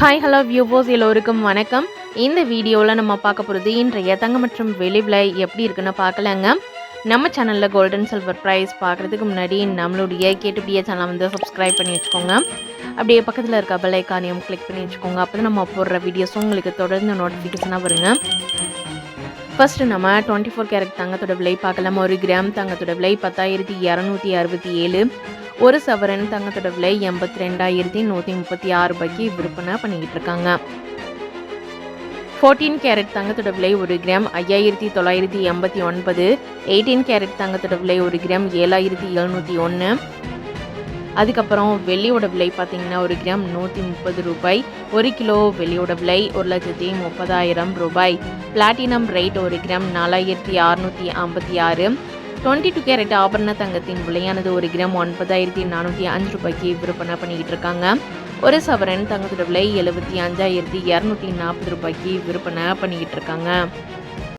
Hi hello வியூவோஸ் எல்லோருக்கும் வணக்கம். இந்த வீடியோவில் நம்ம பார்க்க போகிறது இன்றைய தங்கம் மற்றும் வெளி விலை எப்படி இருக்குன்னு பார்க்கலாங்க. நம்ம சேனலில் கோல்டன் சில்வர் ப்ரைஸ் பார்க்குறதுக்கு முன்னாடி நம்மளுடைய கேட்டுப்படியே சேனலை வந்து சப்ஸ்கிரைப் பண்ணி வச்சுக்கோங்க. அப்படியே பக்கத்தில் இருக்க பெல்லைக்கானையும் கிளிக் பண்ணி வச்சுக்கோங்க. அப்போ தான் நம்ம போடுற வீடியோஸும் உங்களுக்கு தொடர்ந்து நோட்டிஃபிகேஷனாக வருங்க. ஃபர்ஸ்ட் நம்ம டுவெண்ட்டி ஃபோர் கேரட் தங்கத்தோட விலை பார்க்கலாம். ஒரு கிராம் தங்கத்தோட விலை பத்தாயிரத்தி இரநூத்தி அறுபத்தி ஏழு. ஒரு சவரன் தங்கத்தோட விலை எண்பத்தி ரெண்டாயிரத்தி நூற்றி முப்பத்தி ஆறு ரூபாய்க்கு விற்பனை பண்ணிக்கிட்டு இருக்காங்க ஃபோர்டீன் கேரட் தங்கத்தோட விலை ஒரு கிராம் ஐயாயிரத்தி தொள்ளாயிரத்தி எண்பத்தி ஒன்பது எயிட்டீன் கேரட் தங்கத்தோட விலை ஒரு கிராம் ஏழாயிரத்தி எழுநூற்றி ஒன்று அதுக்கப்புறம் வெள்ளியோட விலை பார்த்தீங்கன்னா ஒரு கிராம் நூற்றி முப்பது ரூபாய். ஒரு கிலோ வெள்ளியோட விலை ஒரு லட்சத்தி முப்பதாயிரம் ரூபாய். பிளாட்டினம் ரேட் ஒரு கிராம் நாலாயிரத்தி அறுநூற்றி ஐம்பத்தி ஆறு. டுவெண்ட்டி டூ கேரட் ஆபரண தங்கத்தின் விலையானது ஒரு கிராம் ஒன்பதாயிரத்தி நானூற்றி அஞ்சு ரூபாய்க்கு விற்பனை பண்ணிக்கிட்டு இருக்காங்க. ஒரு சவரன் தங்கத்தோட விலை எழுபத்தி அஞ்சாயிரத்தி இரநூத்தி நாற்பது ரூபாய்க்கு விற்பனை பண்ணிக்கிட்டு இருக்காங்க.